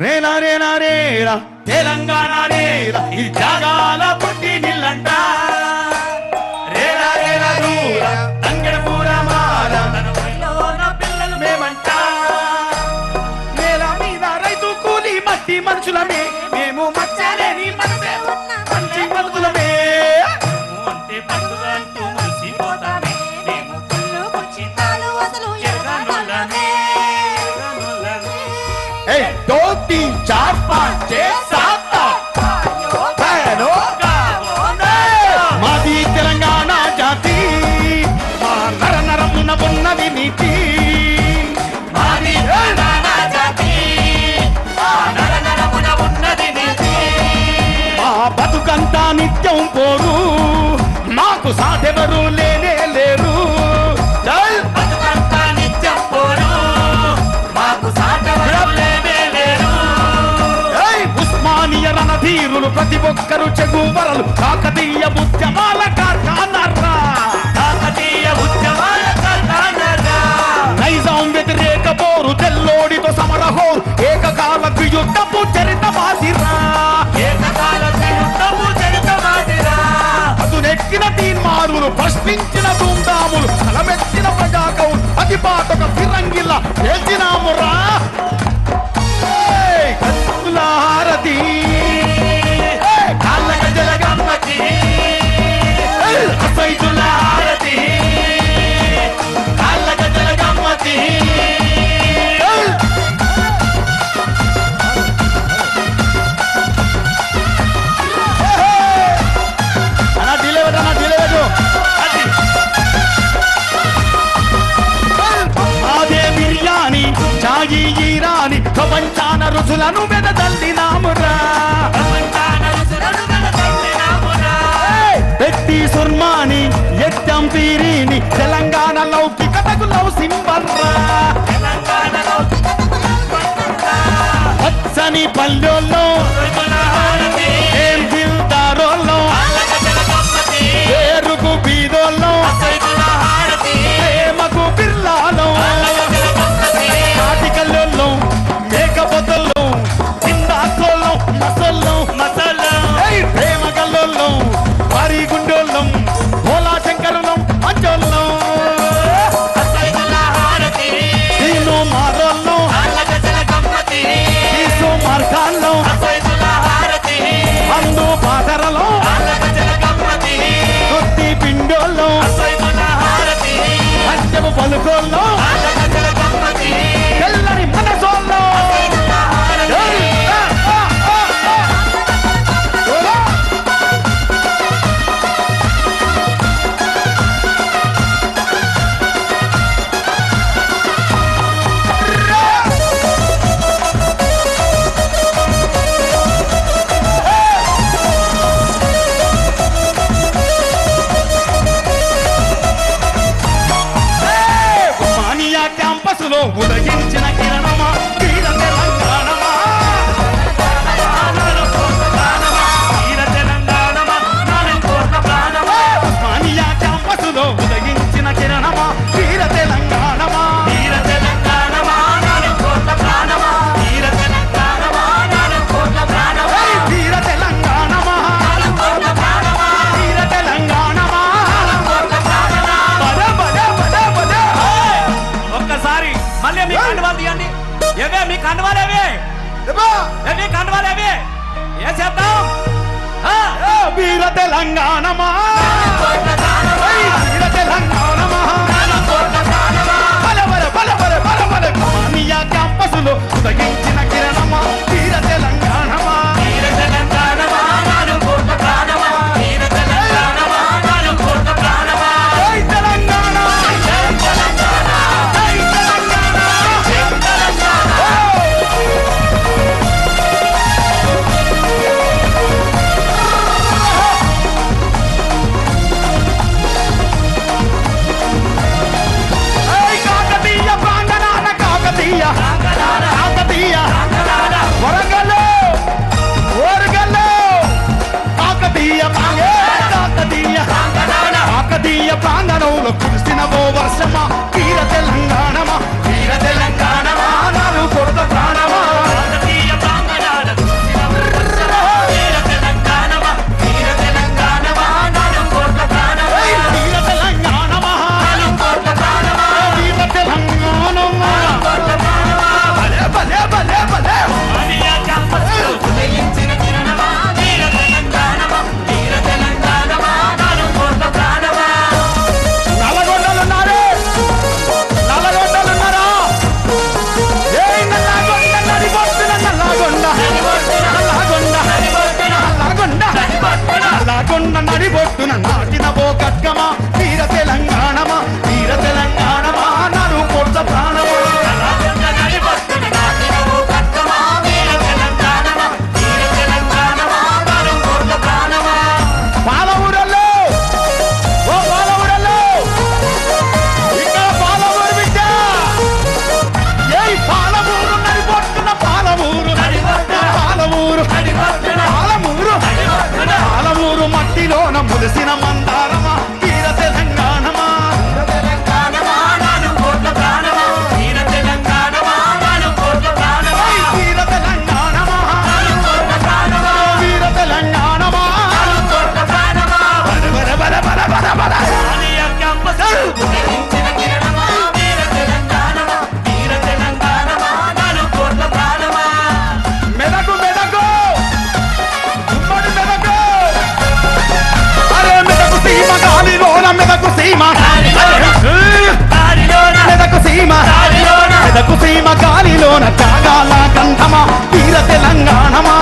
రేలా రేలా రేలా తెలంగాణ రేలా ఈ జాగాల పుట్టి నిల్లంటా. दो तीन चार पाँच छः सात। ధీరులు ప్రతి ఒక్కరు చెగువరలు కాకతీయ ఉద్యమాల కార్ఖానరా కాకతీయ ఉద్యమాల కార్ఖానరా నైజాం వ్యతిరేక పోరు తెల్లోడితో సమరహో ఏకకాల వియుద్ధపు చరిత మాసిరా ఏకకాల వియుద్ధపు చరిత మాసిరా అదునెక్కిన తీర్మానులు ప్రశ్నించిన దుందాములు తలమెత్తిన ప్రజాకౌలు అతి పాటక ఫిరంగిల్ల తెలిసినామురా అరసులను వెదజల్లినామురా పెట్టి సుర్మాని ఎత్తం పీరిని తెలంగాణలో కికటకులో సింబర్రా. పచ్చని పల్లెల్లో the Lord. తెలంగాణమా? తెలంగాణమా? బలబల బలబల బలబల క్యాంపసులో ఉదగించి నడిబొట్టున నాటిన ఓ గడ్గమా తీర తెలంగాణమా? తీర తెలంగాణమా? నరు కొట్ట ప్రాణమా? పాలవూరు. పాలవూరు. the cinnamon, the cinnamon, the cinnamon, the cinnamon, గాలిలోన త్యాగాల గంధమా వీర తెలంగాణమా?